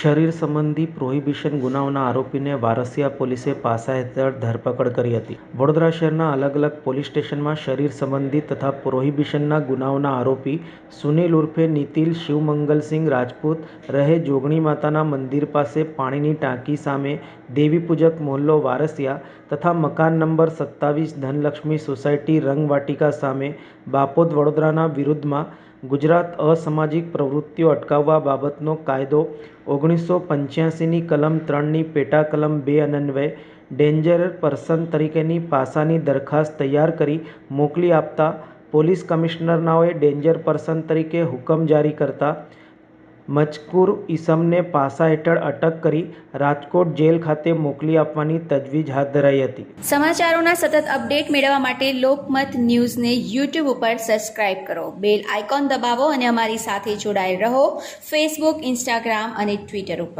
શરીર સંબંધી પ્રોહિબિશન ગુનાઓના આરોપીને વારસિયા પોલીસે પાસા હેઠળ ધરપકડ કરી હતી. વડોદરા શહેરના અલગ અલગ પોલીસ સ્ટેશનમાં શરીર સંબંધી તથા પ્રોહિબિશનના ગુનાઓના આરોપી સુનિલ ઉર્ફે નિતિલ, શિવમંગલસિંહ રાજપૂત રહે જોગણી માતાના મંદિર પાસે પાણીની ટાંકી સામે દેવીપૂજક મોહલ્લો વારસિયા તથા મકાન નંબર સત્તાવીસ ધનલક્ષ્મી સોસાયટી રંગવાટિકા સામે બાપોદ વડોદરાના વિરુદ્ધમાં ગુજરાત અસામાજિક પ્રવૃત્તિઓ અટકાવવા બાબતનો કાયદો ઓગણીસો પંચ્યાસીની કલમ ત્રણની પેટા કલમ બે અન્વયે ડેન્જર પર્સન તરીકેની પાસાની દરખાસ્ત તૈયાર કરી મોકલી આપતા પોલીસ કમિશનરનાઓએ ડેન્જર પર્સન તરીકે હુકમ જારી કરતા મજકૂર ઈસમને પાસા હેઠળ અટક કરી રાજકોટ જેલ ખાતે મોકલી આપવાની તજવીજ હાથ ધરાઈ હતી. સમાચારોના સતત અપડેટ મેળવવા માટે લોકમત ન્યૂઝને યુટ્યુબ ઉપર સબસ્ક્રાઇબ કરો. બેલ આઇકોન દબાવો અને અમારી સાથે જોડાયેલ રહો ફેસબુક, ઇન્સ્ટાગ્રામ અને ટ્વિટર ઉપર.